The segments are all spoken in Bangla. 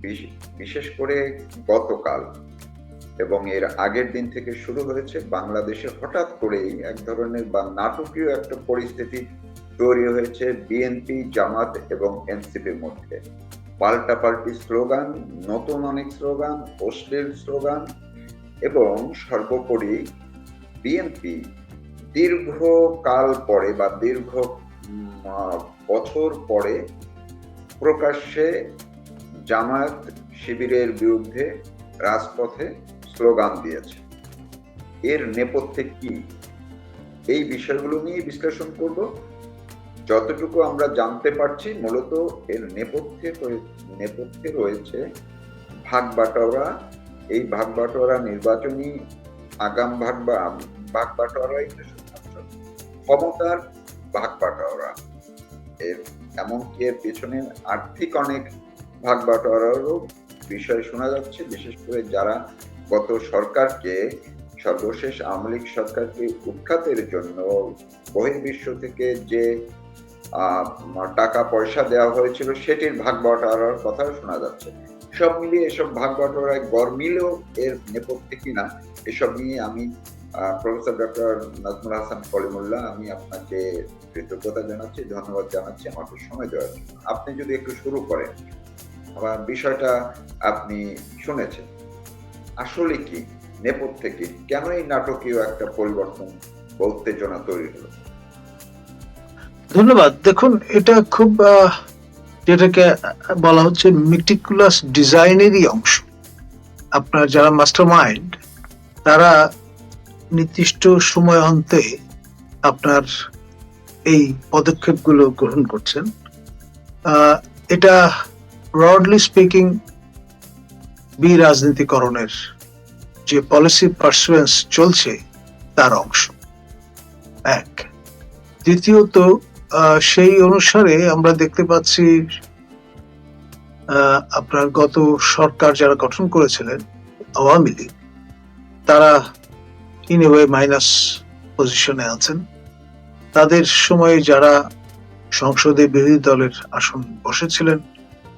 বিশ- বিশেষ করে গতকাল এবং এর আগের দিন থেকে শুরু হয়েছে বাংলাদেশে হঠাৎ করেই এক ধরনের বা নাটকীয় একটা পরিস্থিতি তৈরি হয়েছে বিএনপি জামাত এবং এনসিপির মধ্যে। পাল্টাপাল্টি স্লোগান, নতুন অনেক স্লোগান অশ্লীল স্লোগান এবং সর্বোপরি বিএনপি দীর্ঘকাল পরে বা দীর্ঘ বছর পরে প্রকাশ্যে জামায়াত শিবিরের বিরুদ্ধে রাজপথে স্লোগান দিয়েছে। এর নেপথ্যে কি? এই বিষয়গুলো নিয়ে বিশ্লেষণ করব। যতটুকু আমরা জানতে পারছি, মূলত এর নেপথ্যে নেপথ্যে রয়েছে ভাগ বাটোয়ারা এই ভাগ বাটোয়ারা নির্বাচনী আগাম ভাগ বা ভাগ বাটোয়ারাই ক্ষমতার ভাগ বাটোয়ারা এর, এমনকি এর পেছনে আর্থিক অনেক ভাগ বাটোয়ারারও বিষয় শোনা যাচ্ছে, বিশেষ করে যারা গত সরকারকে, সর্বশেষ আওয়ামী লীগ সরকারকে উৎখাতের জন্য বহির্বিশ্ব থেকে যে টাকা, পয়সা দেওয়া হয়েছিল, সেটির ভাগ বাটোয়ারার কথাও শোনা যাচ্ছে। সব মিলিয়ে এসব ভাগ বাটোয়ারায় গরমিলেও এর নেপথ্যে কিনা, এসব নিয়ে আমি প্রফেসর ডক্টর নাজমুল হাসান কলিমুল্লাহ, আমি আপনাকে কৃতজ্ঞতা জানাচ্ছি, ধন্যবাদ জানাচ্ছি, আমাকে সময় দেওয়ার জন্য। আপনি যদি একটু শুরু করেন। আমার বিষয়টা আপনি শুনেছেন। আসলে কি নেপথ্যে কি? কেন এই নাটকীয় একটা পরিবর্তন বা উত্তেজনা তৈরি হলো? ধন্যবাদ। দেখুন, এটা খুব যেটাকে বলা হচ্ছে মিটিকুলাস ডিজাইনেরই অংশ। আপনার যারা মাস্টার মাইন্ড তারা নির্দিষ্ট সময় অন্তে আপনার এই পদক্ষেপগুলো গ্রহণ করছেন। এটা ব্রডলি স্পিকিং বি রাজনীতিকরণের যে পলিসি পার্সুয়েন্স চলছে, তার অংশ। এক। দ্বিতীয়ত সেই অনুসারে আমরা দেখতে পাচ্ছি আপনার গত সরকার যারা গঠন করেছিলেন, আওয়ামী লীগ, তারা ইন ওয়ে মাইনাস পজিশনে আছেন। তাদের সময়ে যারা সংসদে বিরোধী দলের আসন বসেছিলেন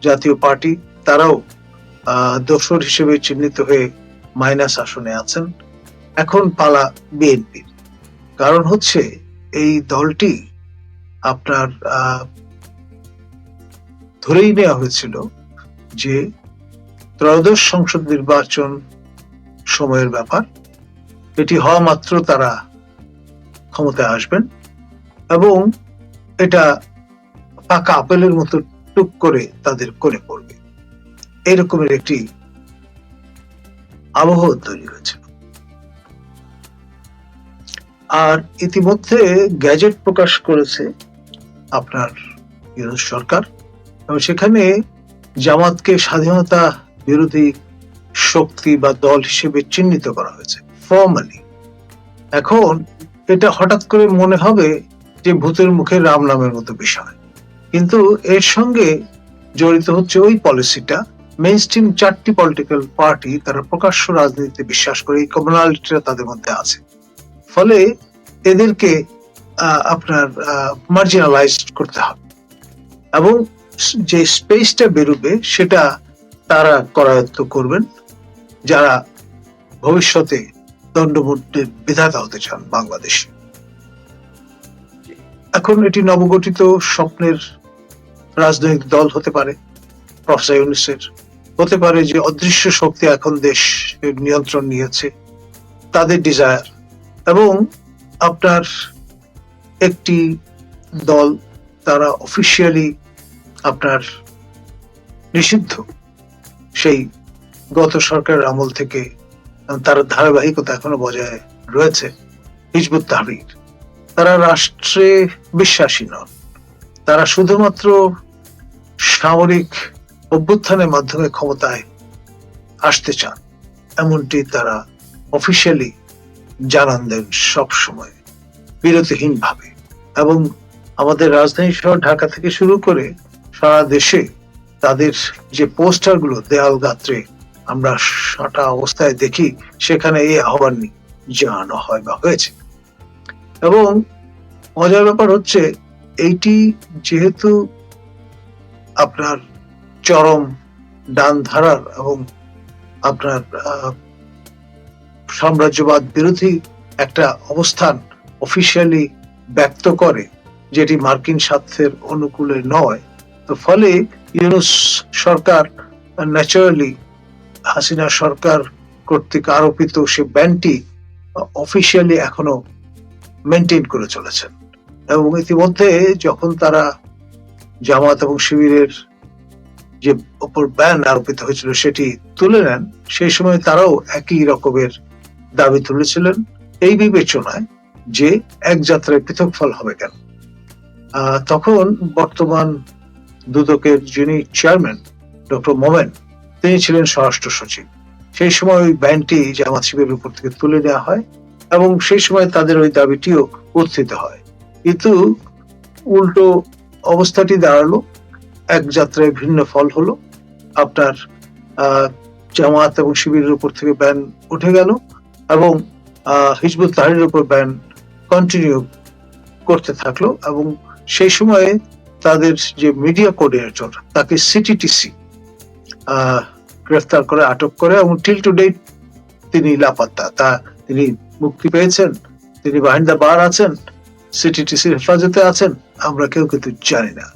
জাতীয় পার্টি, তারাও দোসর হিসেবে চিহ্নিত হয়ে মাইনাস আসনে আছেন। এখন পালা বিএনপির। কারণ হচ্ছে, এই দলটি আপনার ধরেই নেওয়া হয়েছিল যে ত্রয়োদশ সংসদ নির্বাচন সময়ের ব্যাপার। এটি হওয়া মাত্র তারা ক্ষমতায় আসবেন এবং এটা পাকা আপেলের মতো টুক করে তাদের করে পড়বে। এরকমের একটি আবহাওয়া তৈরি হয়েছিল। আর ইতিমধ্যে গ্যাজেট প্রকাশ করেছে আপনার সরকার এবং সেখানে জামাতকে স্বাধীনতা বিরোধী শক্তি বা দল হিসেবে চিহ্নিত করা হয়েছে ফর্মালি এখন এটা হঠাৎ করে মনে হবে যে ভূতের মুখে রাম নামের মতো বিষয়। কিন্তু এর সঙ্গে জড়িত হচ্ছে ওই পলিসিটা। মেইন স্ট্রিম চারটি পলিটিক্যাল পার্টি তারা প্রকাশ্য রাজনীতিতে বিশ্বাস করে, এই কমিউনালিটিটা তাদের মধ্যে আছে। ফলে এদেরকে আপনার মার্জিনালাইজ করতে হবে। এবং যে স্পেসটা বেরোবে, সেটা তারা করায়ত্ত করবেন। যারা ভবিষ্যতে দণ্ডমুক্তের বিধাতা হতে চান বাংলাদেশে। এখন এটি নবগঠিত স্বপ্নের রাজনৈতিক দল হতে পারে ইউনিসের হতে পারে যে অদৃশ্য শক্তি এখন দেশ নিয়ন্ত্রণ নিয়েছে, তাদের ডিজায়ার এবং আপনার একটি দল, তারা অফিসিয়ালি আপনার নিষিদ্ধ। সেই গত সরকারের আমল থেকে তার ধারাবাহিকতা এখনও বজায় রয়েছে, হিজবুত তাহরির। তারা রাষ্ট্রে বিশ্বাসী নন। তারা শুধুমাত্র সামরিক অভ্যুত্থানের মাধ্যমে ক্ষমতায় আসতে চান, এমনটি তারা অফিসিয়ালি জানান দেন সব সময় বিরতিহীন ভাবে এবং আমাদের রাজধানী শহর ঢাকা থেকে শুরু করে সারা দেশে তাদের যে পোস্টারগুলো দেয়াল গাত্রে আমরা সাঁটা অবস্থায় দেখি, সেখানে এই আহ্বান জানানো হয় বা হয়েছে। এবং মজার ব্যাপার হচ্ছে, এইটি যেহেতু আপনার চরম ডান ধারার এবং আপনার সাম্রাজ্যবাদ বিরোধী একটা অবস্থান অফিসিয়ালি ব্যক্ত করে, যেটি মার্কিন স্বার্থের অনুকূলে নয়। তো ফলে ইউনুস সরকার ন্যাচারালি হাসিনা সরকার কর্তৃক আরোপিত সে ব্যানটি অফিসিয়ালি এখনও মেনটেন করে চলেছেন। এবং ইতিমধ্যে যখন তারা জামাত এবং শিবিরের যে ওপর ব্যান আরোপিত হয়েছিল সেটি তুলে নেন। সেই সময় তারাও একই রকমের দাবি তুলেছিলেন। এই বিবেচনায় যে এক যাত্রায় পৃথক ফল হবে কেন? তখন বর্তমান দুদকের যিনি চেয়ারম্যান, ডক্টর মোমেন, তিনি ছিলেন স্বরাষ্ট্র সচিব। সেই সময় ওই ব্যানটি জামাত শিবিরের উপর থেকে তুলে নেওয়া হয় এবং সেই সময় তাদের ওই দাবিটিও উত্থিত হয়। কিন্তু উল্টো অবস্থাটি দাঁড়াল। এক যাত্রায় ভিন্ন ফল হলো। আপনার জামাত এবং শিবিরের উপর থেকে ব্যান উঠে গেল এবং আহ, হিজবুত তাহরির উপর ব্যান কন্টিনিউ করতে থাকল এবং সেই সময়ে তাদের যে মিডিয়া কোঅর্ডিনেটর তাকে সিটিটিসি গ্রেফতার করে আটক করে এবং টিল টু ডেট তিনি লাপাত্তা। তা তিনি মুক্তি পেয়েছেন তিনি বাহিন্দা বার আছেন। সিটিটিসির হেফাজতে আছেন, আমরা কেউ কিন্তু জানি না।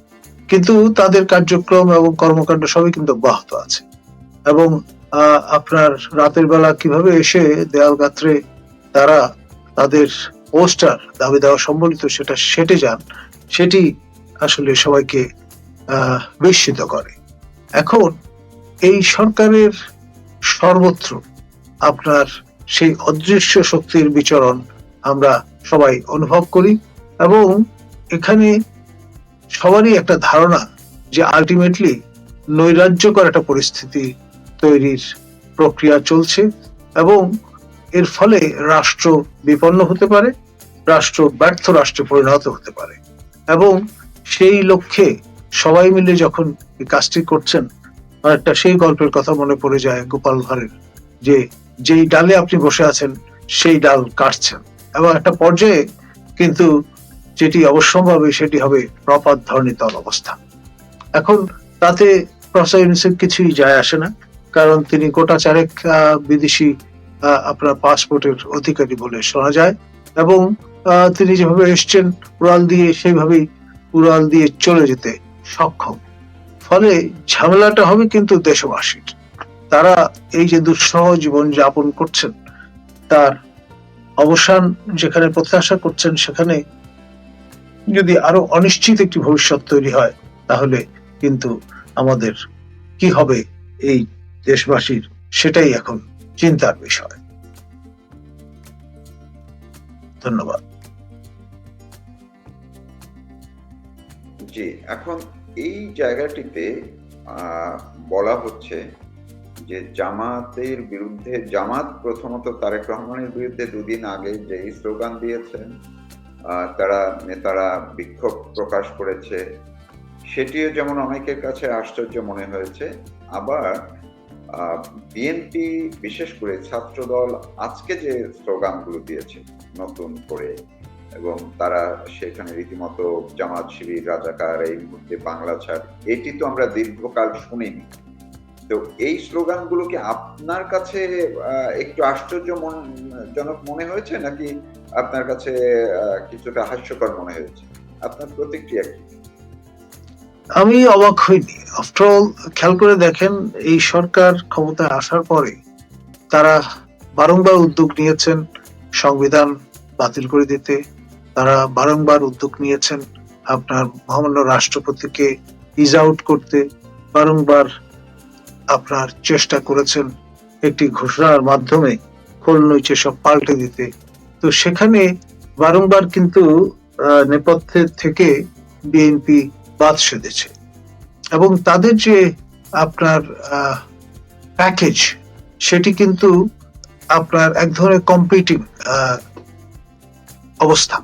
কিন্তু তাদের কার্যক্রম এবং কর্মকাণ্ড সবই কিন্তু অব্যাহত আছে। এবং আপনার রাতের বেলা কীভাবে এসে দেয়াল গাত্রে তারা তাদের পোস্টার দাবি দেওয়া সম্বলিত সেটা সেটে যান, সেটি আসলে সবাইকে বিস্মিত করে। এখন এই সরকারের সর্বত্র আপনার সেই অদৃশ্য শক্তির বিচরণ আমরা সবাই অনুভব করি এবং এখানে সবারই একটা ধারণা যে আলটিমেটলি নৈরাজ্যকর একটা পরিস্থিতি তৈরির প্রক্রিয়া চলছে এবং এর ফলে রাষ্ট্র বিপন্ন হতে পারে, রাষ্ট্র ব্যর্থ রাষ্ট্রে পরিণত হতে পারে এবং সেই লক্ষ্যে সবাই মিলে যখন এই কাজটি করছেন একটা সেই গল্পের কথা মনে পড়ে যায় গোপাল ভাঁড়ের যে যেই ডালে আপনি বসে আছেন, সেই ডাল কাটছেন। এবং একটা পর্যায়ে কিন্তু যেটি অবশ্যম্ভাবী, সেটি হবে প্রপাত ধরণীতল অবস্থা। এখন তাতে ইউনিসেফ কিছুই যায় আসে না, কারণ তিনি গোটা চারেক বিদেশি আপনার পাসপোর্টের অধিকারী বলে শোনা যায় এবং তিনি যেভাবে এসছেন উড়াল দিয়ে, সেইভাবেই উড়াল দিয়ে চলে যেতে সক্ষম। ফলে ঝামেলাটা হবে কিন্তু দেশবাসীর। তারা এই যে দুঃসহ জীবন যাপন করছেন, তার অবসান যেখানে প্রত্যাশা করছেন, সেখানে যদি আরও অনিশ্চিত একটি ভবিষ্যৎ তৈরি হয়, তাহলে কিন্তু আমাদের কি হবে এই দেশবাসীর? সেটাই এখন চিন্তার বিষয়। ধন্যবাদ। জি, এখন এই জায়গাটিতে বলা হচ্ছে যে জামাতের বিরুদ্ধে, জামাত প্রথমত তারেক রহমানের বিরুদ্ধে দুদিন আগে যে স্লোগান দিয়েছেন তারা নেতারা বিক্ষোভ প্রকাশ করেছে, সেটিও যেমন অনেকের কাছে আশ্চর্য মনে হয়েছে, আবার বিএনপি বিশেষ করে ছাত্রদল আজকে যে স্লোগানগুলো দিয়েছে, নতুন করে, এবং তারা সেখানে রীতিমতো জামাত শিবির, রাজাকার, এই মুহূর্তে বাংলা ছাড়, এটি তো আমরা দীর্ঘকাল শুনিনি। তো এই স্লোগানগুলো কি আপনার কাছে একটু আশ্চর্য জনক মনে হয়েছে? নাকি আপনার কাছে কিছুটা হাস্যকর মনে হয়েছে? আপনার প্রতিক্রিয়া কি? আমি অবাক হইনি। আফটার অল খেয়াল করে দেখেন, এই সরকার ক্ষমতায় আসার পরে তারা বারংবার উদ্যোগ নিয়েছেন সংবিধান বাতিল করে দিতে। তারা বারংবার উদ্যোগ নিয়েছেন আপনার মহামান্য রাষ্ট্রপতিকে ইজ আউট করতে। বারংবার আপনার চেষ্টা করেছেন একটি ঘোষণার মাধ্যমে খোলনৈচে সব পাল্টে দিতে। তো সেখানে বারংবার কিন্তু নেপথ্যের থেকে বিএনপি বাদ সেধেছে। এবং তাদের যে আপনার প্যাকেজ সেটি কিন্তু আপনার এক ধরনের কম্পিটিং অবস্থা।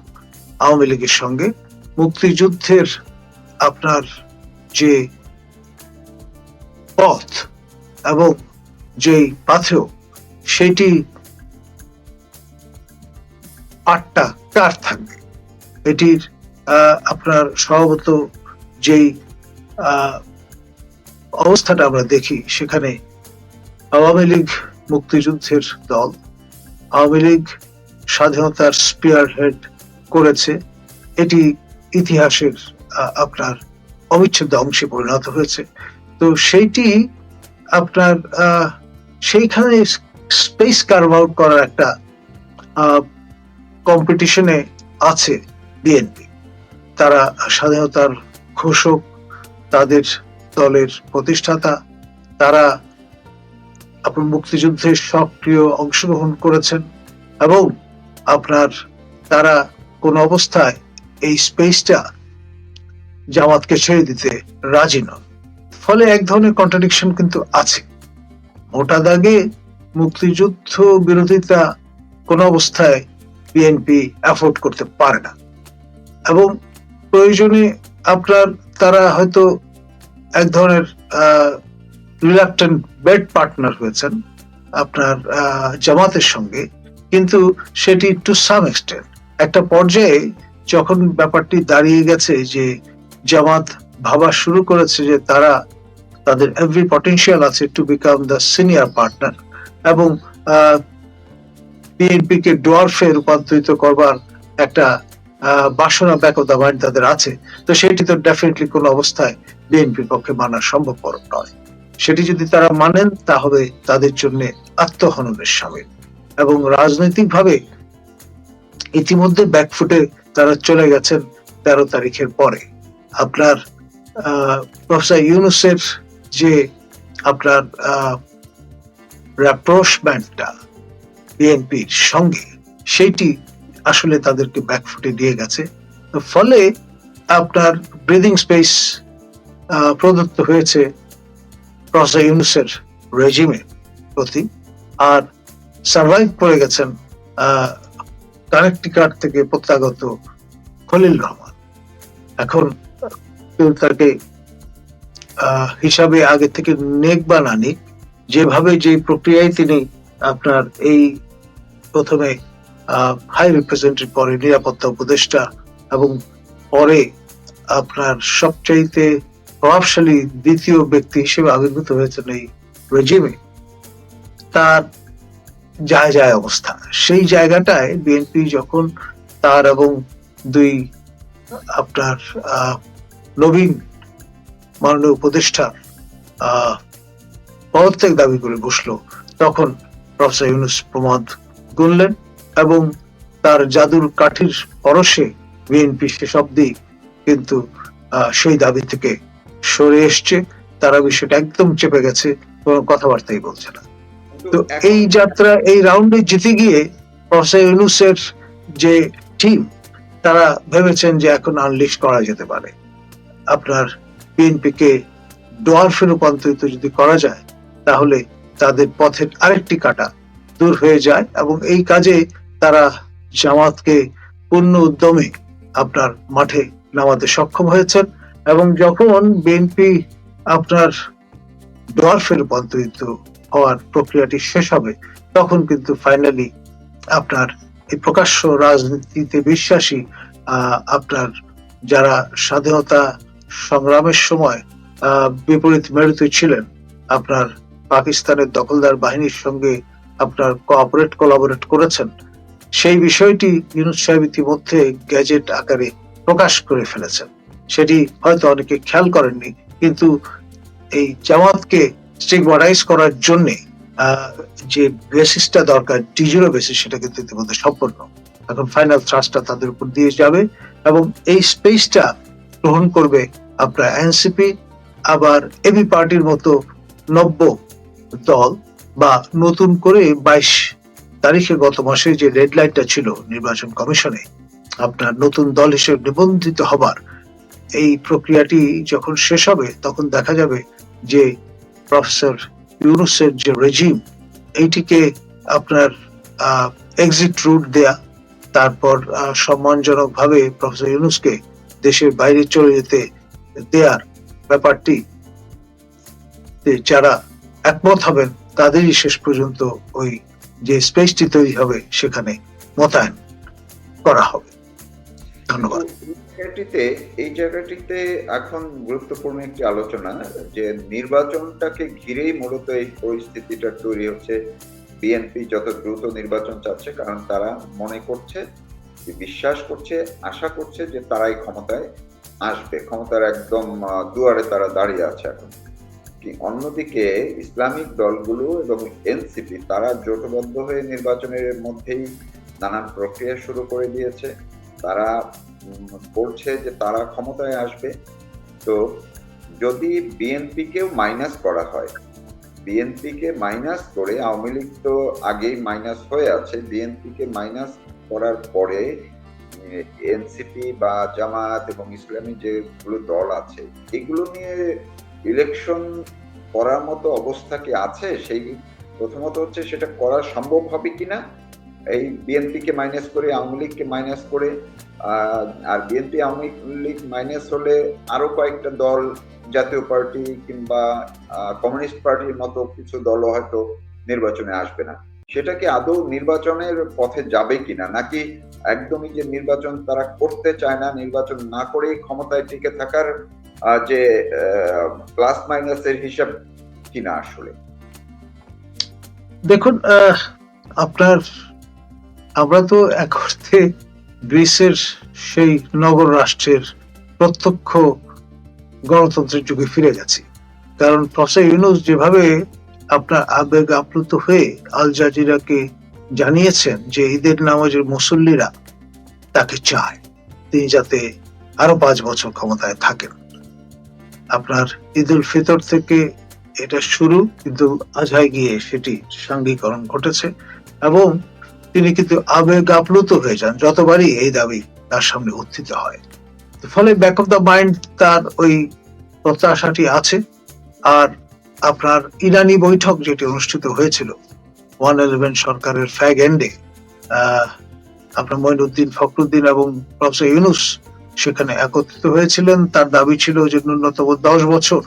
আওয়ামী লীগের সঙ্গে মুক্তিযুদ্ধের আপনার যে পথ এবং যেই পাথেও সেটি আটটা কার থাকবে। এটির আপনার স্বভাবত যেই অবস্থাটা আমরা দেখি, সেখানে আওয়ামী লীগ মুক্তিযুদ্ধের দল, আওয়ামী লীগ স্বাধীনতার স্পিয়ার হেড করেছে। এটি ইতিহাসের আপনার অবিচ্ছেদ্য অংশে পরিণত হয়েছে। তো সেইটি আপনার সেইখানে স্পেস কার্ভ আউট করার একটা কম্পিটিশনে আছে বিএনপি তারা স্বাধীনতার ঘোষক, তাদের দলের প্রতিষ্ঠাতা, তারা আপনার মুক্তিযুদ্ধে সক্রিয় অংশগ্রহণ করেছেন এবং আপনার, তারা কোন অবস্থায় এই স্পেসটা জামাতকে ছেড়ে দিতে রাজি নন। ফলে এক ধরনের কন্ট্রাডিকশন কিন্তু আছে। মোটা দাগে মুক্তিযুদ্ধ বিরোধিতা কোন অবস্থায় বিএনপি অ্যাফোর্ড করতে পারে না। এবং প্রয়োজনে আপনার তারা হয়তো এক ধরনের রিলাক্টেন্ট বেড পার্টনার হয়েছেন আপনার জামাতের সঙ্গে। কিন্তু সেটি টু সাম এক্সটেন্ট একটা পর্যায়ে যখন ব্যাপারটি দাঁড়িয়ে গেছে যে জামাত ভাবা শুরু করেছে যে তারা তাদের এভরি পটেনশিয়াল আছে to become the senior partner এবং বিএনপি কে ডোয়ার্ফে রূপান্তরিত করবার একটা বাসনা ব্যাক অফ দ্য মাইন্ড তাদের আছে। তো সেটি তো ডেফিনেটলি কোনো অবস্থায় বিএনপির পক্ষে মানা সম্ভবপর নয়। সেটি যদি তারা মানেন, তাহলে তাদের জন্য আত্মহননের সামিল। এবং রাজনৈতিকভাবে ইতিমধ্যে ব্যাকফুটে তারা চলে গেছেন তেরো তারিখের পরে। আপনার প্রফেসর ইউনুসের যে আপনার র্যাপ্রোশমেন্টটা বিএনপির সঙ্গে, সেইটি আসলে তাদেরকে ব্যাকফুটে দিয়ে গেছে। ফলে আপনার ব্রিদিং স্পেস প্রদত্ত হয়েছে প্রফেসর ইউনুসের রেজিমে প্রতি। আর সার্ভাইভ করে গেছেন কানেকটিকাট থেকে প্রত্যাগত খলিল রহমান। এখন তাকে হিসাবে আগে থেকে নেক বা না নিক যেভাবে যে প্রক্রিয়ায় তিনি আপনার এই প্রথমে হাই রিপ্রেজেন্টেটিভ পরে নিরাপত্তা উপদেষ্টা এবং পরে আপনার সবচাইতে প্রভাবশালী দ্বিতীয় ব্যক্তি হিসেবে আবির্ভূত হয়েছেন এই রেজিমে তার যায় যায় অবস্থা। সেই জায়গাটায় বিএনপি যখন তার এবং দুই আপনার আহ, নবীন মাননীয় উপদেষ্টা পদত্যাগ দাবি করে বসল। তখন প্রফেসর ইউনুস প্রমাদ গুনলেন এবং তার জাদুর কাঠির পরশে বিএনপি শেষ অব্দি কিন্তু সেই দাবি থেকে সরে এসছে। তারা বিষয়টা একদম চেপে গেছে, কোনো কথাবার্তাই বলছে না। তো এই যাত্রা, এই রাউন্ডে জিতে গিয়ে প্রফেসর ইউনুসের যে টিম, তারা ভেবেছেন যে এখন আনলিশ করা যেতে পারে। আপনার বিএনপি কে ডোয়ার্ফে রূপান্তরিত যদি করা যায়, তাহলে তাদের পথের আরেকটি কাটা দূর হয়ে যায় এবং এই কাজে তারা জামাতকে পূর্ণ উদ্যমে আপনার মাঠে নামাতে সক্ষম হয়েছেন এবং যখন বিএনপি আপনার ডোয়ার্ফে রূপান্তরিত হওয়ার প্রক্রিয়াটি শেষ হবে, তখন কিন্তু ফাইনালি আপনার এই প্রকাশ্য রাজনীতিতে বিশ্বাসী আপনার যারা স্বাধীনতা সংগ্রামের সময় বিপরীত মেরুত ছিলেন আপনার পাকিস্তানের দখলদার বাহিনীর সঙ্গে আপনার কোঅপারেট কোলাবোরেট করেছেন। সেই বিষয়টি ইউনুস সাহেব ইতিমধ্যে গ্যাজেট আকারে প্রকাশ করে ফেলেছেন। সেটি হয়তো অনেকে খেয়াল করেননি, কিন্তু এই জামাতকে স্টিগমাটাইজ করার জন্য যে বেসিসটা দরকার, ডিজিরো বেসিস সেটা কিন্তু ইতিমধ্যে সম্পন্ন। এখন ফাইনাল থ্রাস্টটা তাদের উপর দিয়ে যাবে এবং এই স্পেসটা গ্রহণ করবে আপনার এনসিপি, আবার এবি পার্টির মতো নব্য দল বা নতুন করে বাইশ তারিখে গত মাসে যে রেড লাইনটা ছিল নির্বাচন কমিশনে, আপনার নতুন দল হিসেবে নিবন্ধিত হবার এই প্রক্রিয়াটি যখন শেষ হবে, তখন দেখা যাবে যে প্রফেসর ইউনুসের যে রেজিম, এইটিকে আপনার এক্সিট রুট দেয়া, তারপর সম্মানজনকভাবে প্রফেসর ইউনুসকে দেশের বাইরে চলে যেতে দেয়ার ব্যাপারটি যারা একমত হবেন, তাদেরই শেষ পর্যন্ত ওই যে স্পেসটি তৈরি হবে, সেখানে মোতায়েন করা হবে। ধন্যবাদ। জায়গাটিতে, এই জায়গাটিতে এখন গুরুত্বপূর্ণ একটি আলোচনা যে নির্বাচনটাকে ঘিরেই মূলত এই পরিস্থিতিটা তৈরি হচ্ছে। বিএনপি যত দ্রুত নির্বাচন চাচ্ছে, কারণ তারা মনে করছে, বিশ্বাস করছে, আশা করছে যে তারাই ক্ষমতায় আসবে। ক্ষমতার একদম দুয়ারে তারা দাঁড়িয়ে আছে এখন। অন্যদিকে ইসলামিক দলগুলো এবং এনসিপি, তারা জোটবদ্ধ হয়ে নির্বাচনের মধ্যেই নানান প্রক্রিয়া শুরু করে দিয়েছে। তারা বলছে যে তারা ক্ষমতায় আসবে। তো যদি বিএনপি কেও মাইনাস করা হয় বিএনপি কে মাইনাস করে আওয়ামী লীগ তো আগেই মাইনাস হয়ে আছে বিএনপি কে মাইনাস করার পরে এনসিপি বা জামাত এবং ইসলামী যেগুলো দল আছে, এগুলো নিয়ে ইলেকশন করার মতো অবস্থা কি আছে? সেই প্রথমত হচ্ছে সেটা করা সম্ভব হবে কিনা? এই বিএনপি কে মাইনাস করে, আওয়ামী লীগকে মাইনাস করে আর বিএনপি আওয়ামী লীগ মাইনাস হলে আরও কয়েকটা দল, জাতীয় পার্টি কিংবা কমিউনিস্ট পার্টির মতো কিছু দলও হয়তো নির্বাচনে আসবে না। সেটা কি আদৌ নির্বাচনের পথে যাবে কিনা? নাকি একদমই যে নির্বাচন তারা করতে চায় না, নির্বাচন না করেই ক্ষমতায় টিকে থাকার যে প্লাস মাইনাসের হিসাব কিনা আসলে? দেখুন আপনার, আমরা তো এক অর্থে গ্রিসের সেই নগর রাষ্ট্রের প্রত্যক্ষ গণতন্ত্রের যুগে ফিরে গেছি কারণ প্রফেসর ইউনুস যেভাবে আপনার আবেগ আপ্লুত হয়ে আল জাজিরাকে জানিয়েছেন যে ঈদের নামাজের মুসল্লিরা তাকে চায়। তিনি যাতে আরও পাঁচ বছর ক্ষমতায় থাকেন। আপনার ঈদুল ফিতর থেকে এটা শুরু, কিন্তু আজহায় গিয়ে সেটি সাঙ্গীকরণ ঘটেছে এবং তিনি কিন্তু আবেগ আপ্লুত হয়ে যান যতবারই এই দাবি তার সামনে উত্থিত হয়। ফলে ব্যাক অফ দ্য মাইন্ড তার ওই প্রত্যাশাটি আছে। আর আপনার ইরানি বৈঠক যেটি অনুষ্ঠিত হয়েছিল, ওয়ান ইলেভেন সরকারের ফ্যাগ এন্ডে আপনার মঈনুদ্দিন ফখরুদ্দিন এবং প্রফেসর ইউনুস সেখানে একত্রিত হয়েছিলেন। তার দাবি ছিল যে ন্যূনতম দশ বছর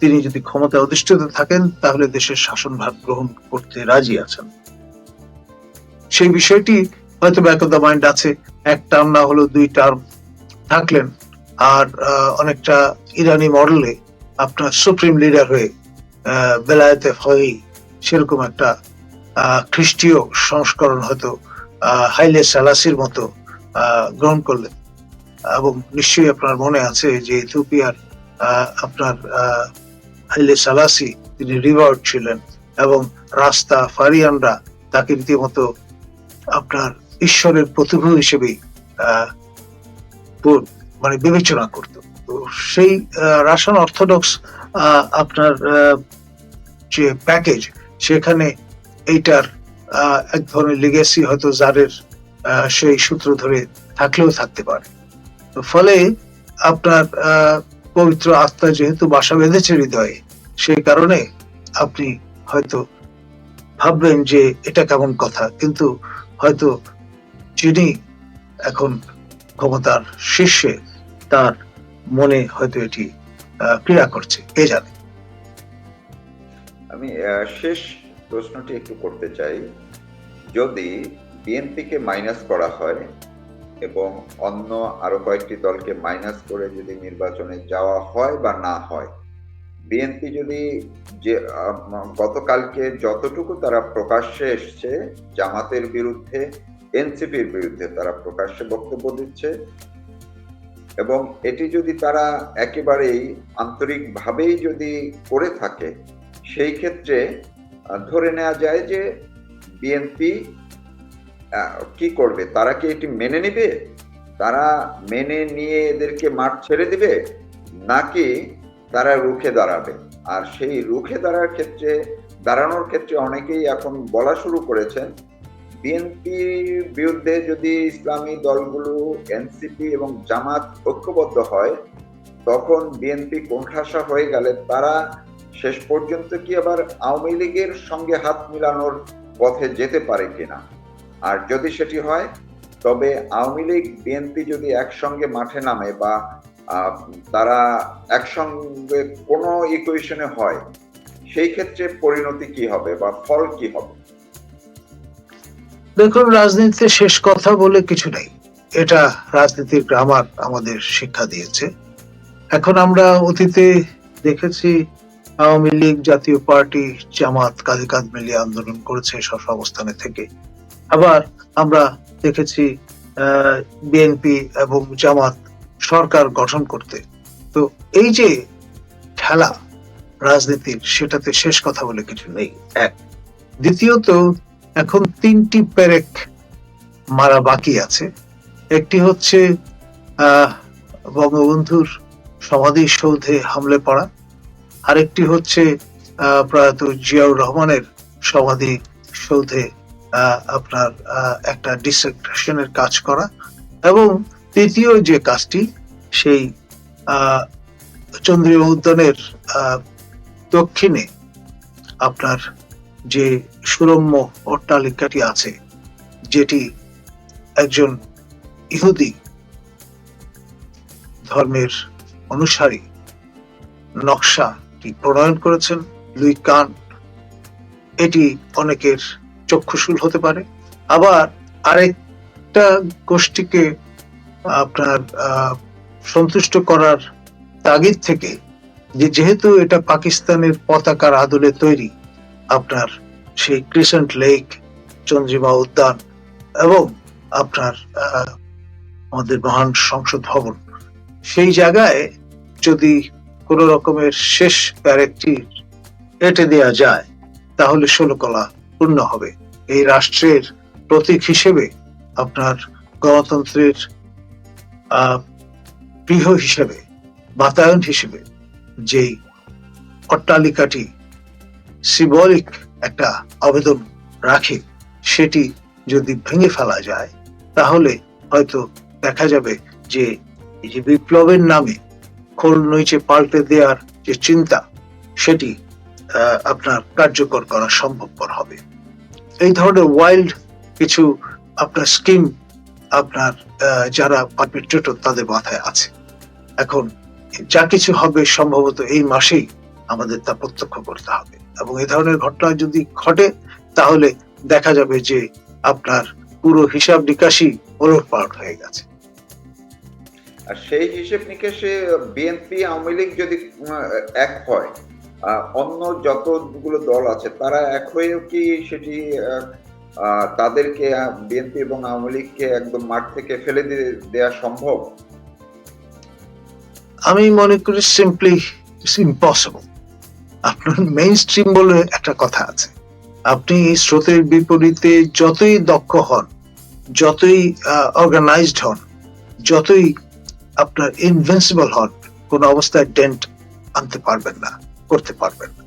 তিনি যদি ক্ষমতায় অধিষ্ঠিত থাকেন, তাহলে দেশের শাসনভার গ্রহণ করতে রাজি আছেন। সেই বিষয়টি হয়তো ব্যাক অফ দ্য মাইন্ড আছে। এক টার্ম না হলেও দুই টার্ম থাকলেন। আর অনেকটা ইরানি মডেলে আপনার সুপ্রিম লিডার হয়ে বেলায়েতে হয়েই সেরকম একটা খ্রিস্টীয় সংস্করণ হয়তো হাইলে সালাসির মতো গ্রহণ করলেন। এবং নিশ্চয়ই আপনার মনে আছে যে ইথিওপিয়ার আপনার হাইলে সালাসি তিনি রিভার্ড ছিলেন এবং রাস্তা ফারিয়ানরা তাকে রীতিমতো আপনার ঈশ্বরের প্রতিভূ হিসেবেই মানে বিবেচনা করত। তো সেই রাশন অর্থোডক্স আপনার যে প্যাকেজ সেখানে এইটার এক ধরনের লিগেসি হয়তো জারের সেই সূত্র ধরে থাকলেও থাকতে পারে। ফলে আপনার পবিত্র আত্মা যেহেতু বাসা বেঁধেছে হৃদয়ে, সেই কারণে আপনি হয়তো ভাববেন যে এটা কেমন কথা। কিন্তু হয়তো যিনি এখন ক্ষমতার শীর্ষে, তার মনে হয়তো এটি ক্রিয়া করছে, কে জানে? আমি শেষ প্রশ্নটি একটু করতে চাই। যদি বিএনপিকে মাইনাস করা হয় এবং অন্য আরও কয়েকটি দলকে মাইনাস করে যদি নির্বাচনে যাওয়া হয় বা না হয়, বিএনপি যদি যে গতকালকে যতটুকু তারা প্রকাশ্যে এসছে, জামাতের বিরুদ্ধে, এনসিপির বিরুদ্ধে তারা প্রকাশ্যে বক্তব্য দিচ্ছে এবং এটি যদি তারা একেবারেই আন্তরিকভাবেই যদি করে থাকে, সেই ক্ষেত্রে ধরে নেওয়া যায় যে বিএনপি কি করবে? তারা কি এটি মেনে নিবে? তারা মেনে নিয়ে এদেরকে মাঠ ছেড়ে দিবে? নাকি তারা রুখে দাঁড়াবে? আর সেই রুখে দাঁড়ার ক্ষেত্রে, দাঁড়ানোর ক্ষেত্রে অনেকেই এখন বলা শুরু করেছেন বিএনপির বিরুদ্ধে যদি ইসলামী দলগুলো, এনসিপি এবং জামাত ঐক্যবদ্ধ হয়, তখন বিএনপি কোণঠাসা হয়ে গেলে তারা শেষ পর্যন্ত কি আবার আওয়ামী লীগের সঙ্গে হাত মিলানোর পথে যেতে পারে কিনা? আর যদি সেটি হয়, তবে আওয়ামী লীগ, বিএনপি যদি একসঙ্গে মাঠে নামে বা তারা একসঙ্গে কোনো ইকুয়েশনে হয়, সেই ক্ষেত্রে পরিণতি কি হবে বা ফল কি হবে? দেখুন, রাজনীতিতে শেষ কথা বলে কিছু নেই। এটা রাজনীতির গ্রামার আমাদের শিক্ষা দিয়েছে। এখন আমরা অতীতে দেখেছি, আওয়ামী লীগ জাতীয় পার্টি জামাত কাঁধে কাঁধ মিলিয়ে আন্দোলন করেছে সব অবস্থানে থেকে। আবার আমরা দেখেছি বিএনপি এবং জামাত সরকার গঠন করতে। তো এই যে খেলা রাজনীতির, সেটাতে শেষ কথা বলে কিছু নেই। এক। দ্বিতীয়ত এখন তিনটি পেরেক মারা বাকি আছে। একটি হচ্ছে বঙ্গবন্ধুর সমাধিসৌধে হামলে পড়া। আরেকটি হচ্ছে প্রয়াত জিয়াউর রহমানের সমাধি সৌধে আপনার একটা ডিসেকশনের কাজ করা। এবং তৃতীয় যে কাজটি, সেই চন্দ্রীয় উদ্যানের দক্ষিণে আপনার যে সুরম্য অট্টালিকাটি আছে, যেটি একজন ইহুদি ধর্মের অনুসারী নকশাটি প্রণয়ন করেছেন, লুই কান এটি অনেকের চক্ষুশূল হতে পারে। আবার আরেকটা গোষ্ঠীকে আপনার সন্তুষ্ট করার তাগিদ থেকে যে যেহেতু এটা পাকিস্তানের পতাকার আদলে তৈরি, আপনার সেই ক্রিসেন্ট লেক চন্দ্রিমা উদ্যান এবং আপনার আমাদের মহান সংসদ ভবন। সেই জায়গায় যদি কোন রকমের শেষ প্যারেকটি এটে দেওয়া যায়, তাহলে ষোলকলা পূর্ণ হবে। এই রাষ্ট্রের প্রতীক হিসেবে আপনার গণতন্ত্রের গৃহ হিসেবে, বাতায়ন হিসেবে যেই অট্টালিকাটি সিম্বলিক একটা আবেদন রাখে, সেটি যদি ভেঙে ফেলা যায়, তাহলে হয়তো দেখা যাবে যে এই যে বিপ্লবের নামে খোল নইচে পাল্টে দেওয়ার যে চিন্তা, সেটি আপনার কার্যকর করা সম্ভবপর হবে। এই ধরনের ওয়াইল্ড কিছু আপনার স্কিম আপনার যারা পারপেট্রেটর তাদের মাথায় আছে। এখন যা কিছু হবে সম্ভবত এই মাসেই আমাদের তা প্রত্যক্ষ করতে হবে। এবং এই ধরনের ঘটনা যদি ঘটে তাহলে দেখা যাবে যে আপনার পুরো হিসাব নিকাশই ওলটপালট হয়ে গেছে। আর সেই হিসেব নিকেশে বিএনপি আওয়ামী লীগ যদি এক হয় অন্য যতগুলো দল আছে তারা এক হয়েও কি সেটি তাদেরকে বিএনপি এবং আওয়ামী লীগকে একদম মাঠ থেকে ফেলে দিয়ে দেওয়া সম্ভব? আমি মনে করি সিম্পলি ইম্পসিবল আপনার মেইন স্ট্রিম বলে একটা কথা আছে। আপনি স্রোতের বিপরীতে যতই দক্ষ হন, যতই অর্গানাইজড হন, যতই আপনার ইনভেন্সিবল হন, কোন অবস্থায় ডেন্ট আনতে পারবেন না, করতে পারবেন না।